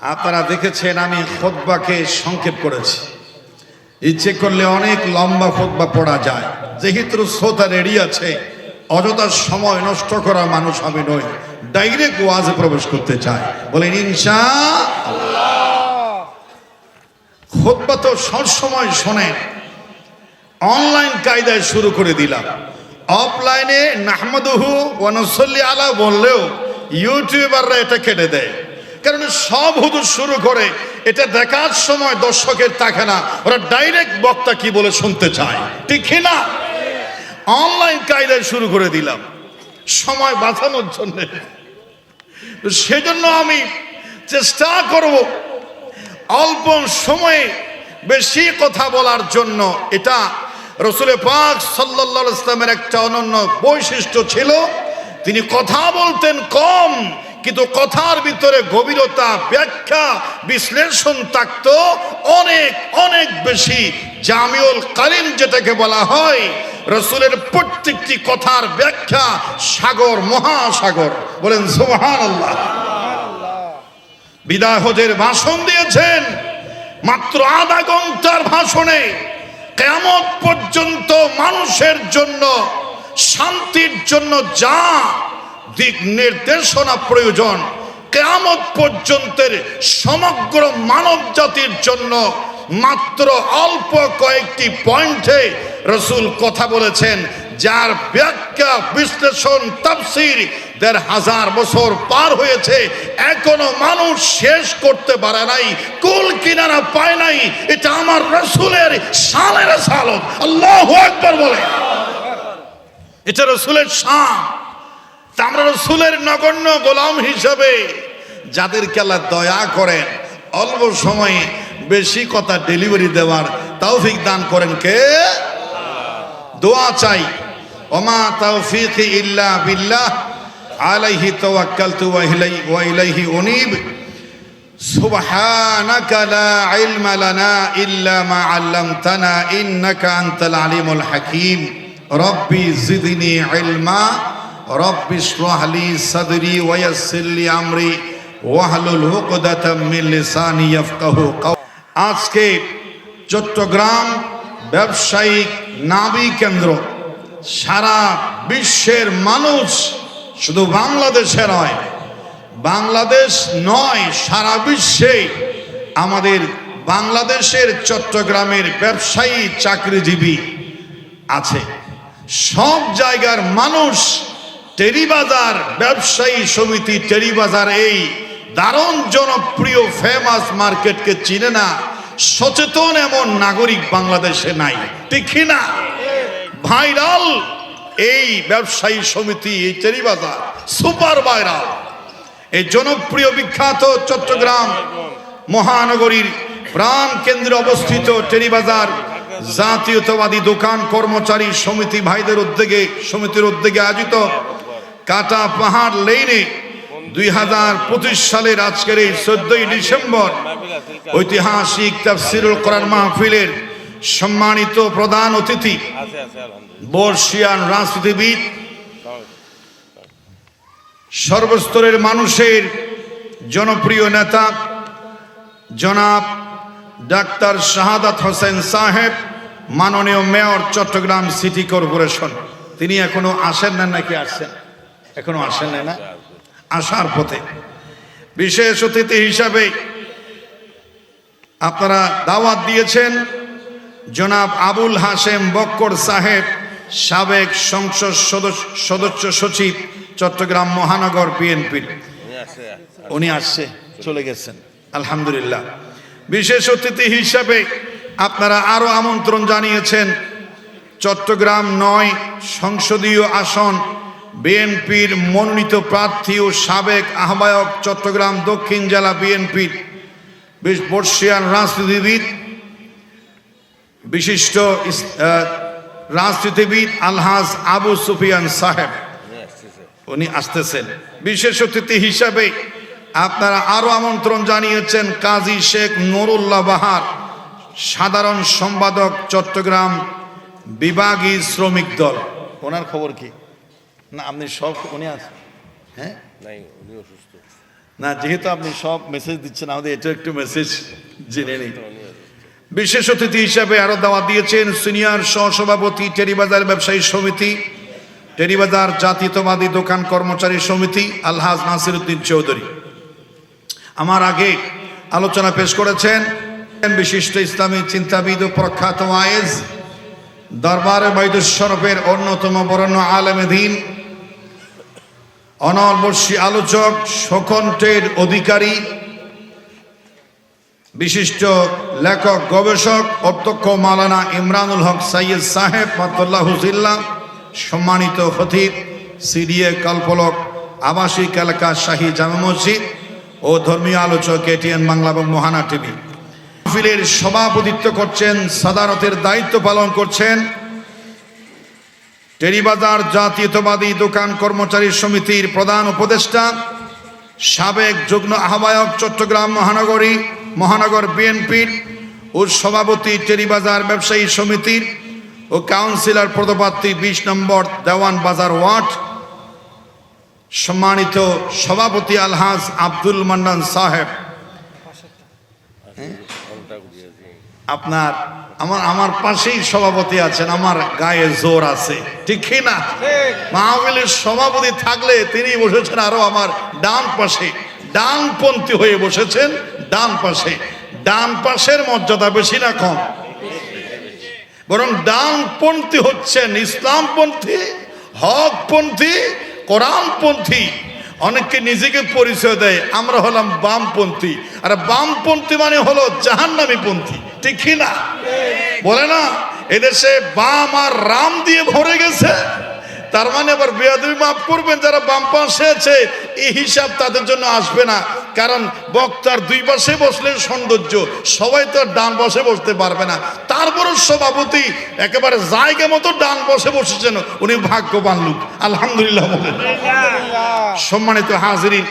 আপনারা দেখেছেন, আমি খোদবাকে সংক্ষেপ করেছি। ইচ্ছে করলে অনেক লম্বা খোদবা পড়া যায়। যেহেতু শ্রোতা রেডি আছে, অযথা সময় নষ্ট করা মানুষ আমি নই। ডাইরেক্ট ওয়াজে প্রবেশ করতে চাই। বলেন ইনশা খোদবা তো সবসময় শোনেন। অনলাইন কায়দায় শুরু করে দিলাম। অফলাইনে নাহমাদুহু ওয়ানসল্লি আলা বললেও ইউটিউবাররা এটা কেটে দেয়। কারণ সব হুদুর শুরু করে, এটা দেখার সময় দর্শকের থাকে না, ওরা ডাইরেক্ট বক্তা কি বলে শুনতে চায়। ঠিক না? অনলাইন কায়দায় শুরু করে দিলাম। সময় বাঁচানোর জন্য। সেজন্য আমি চেষ্টা করব অল্প সময়ে বেশি কথা বলার জন্য। এটা রসুলের পাক সাল্লাহ ইসলামের একটা অনন্য বৈশিষ্ট্য ছিল। তিনি কথা বলতেন কম কিন্তু কথার ভিতরে গভীরতা, ব্যাখ্যা, বিশ্লেষণ থাকত অনেক অনেক বেশি। জামিউল কালিম যেটাকে বলা হয়, রসুলের প্রত্যেকটি কথার ব্যাখ্যা সাগর, মহাসাগর। বলেন সোহান হজের ভাষণ দিয়েছেন, মাত্র আধা ঘণ্টার ভাষণে কেমন পর্যন্ত মানুষের জন্য, শান্তির জন্য যা দিক নির্দেশনা প্রয়োজন। কেয়ামত পর্যন্তের সমগ্র মানব জাতির জন্য মাত্র অল্প কয়েকটি পয়েন্টে রসুল কথা বলেছেন, যার ব্যাখ্যা, বিশ্লেষণ, তাফসির দেড় হাজার বছর পার হয়েছে। এখনও মানুষ শেষ করতে পারে নাই, কুল কিনারা পায় নাই। এটা আমার রসুলের সালের সালত। আল্লাহ একবার বলে। এটা রসুলের শান। তা আমরা রসুলের নগণ্য গোলাম হিসাবে যাদেরকে আল্লাহ দয়া করেন অল্প সময়ে বেশি কথা ডেলিভারি দেওয়ার তৌফিক দান করেন কে দোয়া চাই ওমা তৌফিক ইল্লা বিল্লাহ আলাইহি তাওয়াক্কালতু ওয়া ইলাই ওয়া ইলাইহি উনিব سبحانك لا علم لنا إلا ما علمتنا إنك أنت العليم الحكيم ربي زدني علما রব্বিশ রহলি সাদরি ওয়াসিল্লি আমরি ওয়াহলুল হুকদাতাম মিন ইয়াফকাহু আজকে চট্টগ্রাম ব্যবসায়িক নাবি কেন্দ্র। সারা বিশ্বের মানুষ শুধু বাংলাদেশে নয়, বাংলাদেশ নয়, সারা বিশ্বে আমাদের বাংলাদেশের চট্টগ্রামের ব্যবসায়ী চাকরিজীবী আছে। সব জায়গার মানুষ টেরিবাজার ব্যবসায়ী সমিতি টেরিবাজার এই দারুণ জনপ্রিয় ফেমাস মার্কেটকে চিনে না, সচেতন এমন নাগরিক বাংলাদেশে নাই, ঠিক না? ভাইরাল এই ব্যবসায়ী সমিতি, এই টেরিবাজার, সুপার ভাইরাল। এই জনপ্রিয় বিখ্যাত চট্টগ্রাম মহানগরীর প্রাণ কেন্দ্রে অবস্থিত টেরিবাজার জাতীয়তাবাদী দোকান কর্মচারী সমিতি ভাইদের উদ্যোগে, সমিতির উদ্যোগে আয়োজিত কাটা পাহাড় লেনে দুই হাজার পঁচিশ সালের আজকের এই চোদ্দই ডিসেম্বর ঐতিহাসিক তাফসিরুল কোরআন মাহফিলের সম্মানিত প্রধান অতিথি, বর্ষিয়ান রাজনীতিবিদ, সর্বস্তরের মানুষের জনপ্রিয় নেতা, জনাব ডাক্তার শাহাদাত হোসেন সাহেব, মাননীয় মেয়র চট্টগ্রাম সিটি কর্পোরেশন। তিনি এখনও আসেন না নাকি আসছেন? এখনও আসেন না? আসার পথে। বিশেষ অতিথি হিসাবে আপনারা দাওয়াত দিয়েছেন জনাব আবুল হাশেম বক্কর সাহেব, সাবেক সংসদ সদস্য সদস্য সচিব, চট্টগ্রাম মহানগর বিএনপির উনি উনি আসছে, চলে গেছেন। আলহামদুলিল্লাহ। বিশেষ অতিথি হিসাবে আপনারা আরও আমন্ত্রণ জানিয়েছেন, চট্টগ্রাম নয় সংসদীয় আসন বিএনপির মনোনীত প্রার্থী ও সাবেক আহ্বায়ক চট্টগ্রাম দক্ষিণ জেলা বিএনপির বর্ষিয়ান রাজনীতিবিদ, বিশিষ্ট রাজনীতিবিদ আলহাজ আবু সুফিয়ান সাহেব। উনি আসতেছেন। বিশেষ অতিথি হিসাবে আপনারা আরও আমন্ত্রণ জানিয়েছেন কাজী শেখ নুরুল্লাহ বাহার, সাধারণ সম্পাদক চট্টগ্রাম বিভাগী শ্রমিক দল। ওনার খবর কি? না আপনি সব উনি আছেন হ্যাঁ? নাই উনি অসুস্থ। না যেহেতু আপনি সব মেসেজ দিচ্ছেন আমাদের এটা একটু মেসেজ জেনে নিই। বিশেষ অতিথি হিসাবে আরও দাওয়া দিয়েছেন সিনিয়র সহসভাপতি টেরিবাজার ব্যবসায়ী সমিতি টেরিবাজার জাতীয়তাবাদী দোকান কর্মচারী সমিতি আলহাজ নাসির উদ্দিন চৌধুরী। আমার আগে আলোচনা পেশ করেছেন বিশিষ্ট ইসলামী চিন্তাবিদ ও প্রখ্যাত ওয়াইজ দরবার বৈদুস্বরূপের অন্যতম বরণ্য আলমেদিন অনর্বশী আলোচক শোকন্টের অধিকারী, বিশিষ্ট লেখক, গবেষক, অধ্যক্ষ মালানা ইমরানুল হক সাইয়দ সাহেব, মাতুল্লাহ হুজিল্লা সম্মানিত খতিব, সিডিএ কল্পলক আবাসিক এলাকা শাহী জামা মসজিদ ও ধর্মীয় আলোচক এটিএন বাংলা এবং মহানা টিভি। মাহফিলের সভাপতিত্ব করছেন, সাদারতের দায়িত্ব পালন করছেন টেরিবাজার জাতীয়তাবাদী দোকান কর্মচারী সমিতির প্রধান উপদেষ্টা, সাবেক যুগ্ম আহ্বায়ক চট্টগ্রাম মহানগরী, মহানগর বিএনপির ও সভাপতি টেরিবাজার ব্যবসায়ী সমিতির ও কাউন্সিলর পদপ্রার্থী বিশ নম্বর দেওয়ান বাজার ওয়ার্ড, সম্মানিত সভাপতি আলহাজ আব্দুল মান্নান সাহেব। আপনার আমার আমার পাশেই সভাপতি আছেন আমার গায়ে জোর আছে। ঠিক না? মাহবিলের সভাপতি থাকলে তিনি বসেছেন আরও আমার ডান পাশে। ডানপন্থী হয়ে বসেছেন ডান পাশে। ডান পাশের মর্যাদা বেশি না কম। বরং ডানপন্থী হচ্ছেন ইসলামপন্থী হকপন্থী কোরআনপন্থী অনেককে নিজেকে পরিচয় দেয় আমরা হলাম বামপন্থী। আর বামপন্থী মানে হলো জাহান্নামী পন্থী। ঠিক কি না। বলে না এদেশে বাম আর রাম দিয়ে ভরে গেছে। তার মানে আবার বেয়াদবি মাফ করবেন যারা বাম পাশে আছে এই হিসাব তাদের জন্য আসবে না। কারণ বক্তার দুই পাশে বসলে সৌন্দর্য সবাই তো ডান বসে বসতে পারবে না। তারপরও সভাপতি একেবারে জায়গা মতো ডান বসে বসেছেন। উনি ভাগ্যবান লোক। আলহামদুলিল্লাহ। সম্মানিত হাজিরিন